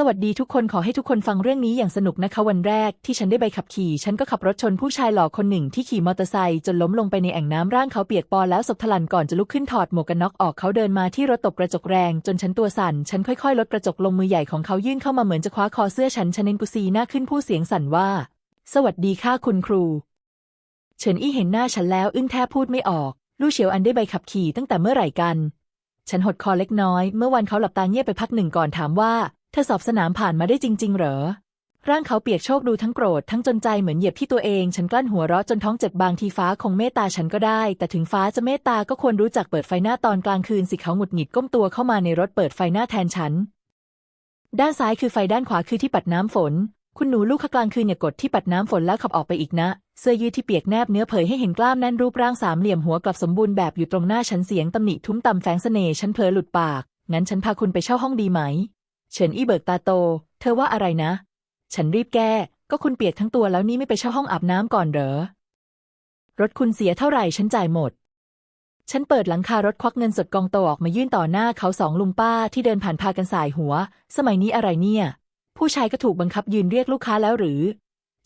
สวัสดีทุกคนขอให้ทุกคนฟังเรื่องนี้อย่างสนุกนะคะวันแรกที่ฉันได้ใบขับขี่ ฉันก็ขับรถชนผู้ชายหล่อคนหนึ่งที่ขี่มอเตอร์ไซค์จนล้มลงไปในแอ่งน้ำร่างเขาเปียกปอนแล้วศพทลันก่อนจะลุกขึ้นถอดหมวกกันน็อกออกเขาเดินมาที่รถตบกระจกแรงจนฉันตัวสั่น ฉันค่อยๆ ลดกระจกลงมือใหญ่ของเขายื่นเข้ามาเหมือนจะคว้าคอเสื้อฉันฉันเน้นกุซีหน้าขึ้นผู้เสียงสั่นว่า สวัสดีค่ะคุณครู เฉินอี้เห็นหน้าฉันแล้วอึ้งแทบพูดไม่ออกลู่เฉียวอันได้ใบขับขี่ตั้งแต่เมื่อไหร่กัน ฉันหดคอเล็กน้อย เมื่อวันเขาหลับตาเงียบไปพักหนึ่งก่อนถามว่า ธอสอบสนามผ่านมาได้จริง ๆ เหรอ ร่างเขาเปียกโชคดูทั้งโกรธทั้งจนใจเหมือนเหยียบที่ตัวเอง ฉันกลั้นหัวเราะจนท้องเจ็บบางทีฟ้าคงเมตตาฉันก็ได้ แต่ถึงฟ้าจะเมตตาก็ควรรู้จักเปิดไฟหน้าตอนกลางคืนสิเขาหงุดหงิดก้มตัวเข้ามาในรถเปิดไฟหน้าแทนฉัน ด้านซ้ายคือไฟด้านขวาคือที่ปัดน้ำฝน คุณหนูลูกขกลางคืนอย่ากดที่ปัดน้ำฝนแล้วขับออกไปอีกนะ เสื้อยืดที่เปียกแนบเนื้อเผยให้เห็นกล้ามแน่นรูปร่างสามเหลี่ยมหัวกลับสมบูรณ์แบบอยู่ตรงหน้าฉันเสียงตำหนิทุ้มตำแฝงเสน่ห์ฉันเผลอหลุดปากงั้นฉันพาคุณไปเช่าห้องดีไหม เฉินอี้เบิกตาโต เธอว่าอะไรนะ ฉันรีบแก้ ก็คุณเปียกทั้งตัวแล้วนี่ไม่ไปเช่าห้องอาบน้ำก่อนเหรอ รถคุณเสียเท่าไหร่ฉันจ่ายหมด ฉันเปิดหลังคารถควักเงินสดกองโตออกมายื่นต่อหน้าเขาสองลุงป้าที่เดินผ่านพากันสายหัว สมัยนี้อะไรเนี่ย ผู้ชายก็ถูกบังคับยืนเรียกลูกค้าแล้วหรือ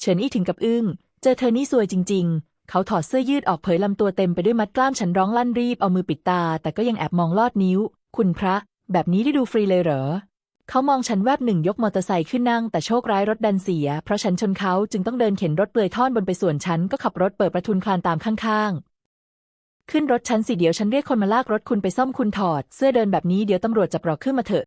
เฉินอี้ถึงกับอึ้ง เจอเธอนี่ซวยจริง ๆเขาถอดเสื้อยืดออกเผยลำตัวเต็มไปด้วยมัดกล้ามฉันร้องลั่นรีบเอามือปิดตา แต่ก็ยังแอบมองลอดนิ้ว คุณพระ แบบนี้ได้ดูฟรีเลยเหรอ เขามองฉันแวบหนึ่งยกมอเตอร์ไซค์ขึ้นนั่งแต่โชคร้ายรถดันเสีย เพราะฉันชนเขาจึงต้องเดินเข็นรถเปลือยท่อนบนไปส่วนฉันก็ขับรถเปิดประทุนคลานตามข้างๆ ขึ้นรถฉันสิเดี๋ยวฉันเรียกคนมาลากรถคุณไปซ่อมคุณถอด เสื้อเดินแบบนี้เดี๋ยวตำรวจจะปลอกขึ้นมาเถอะ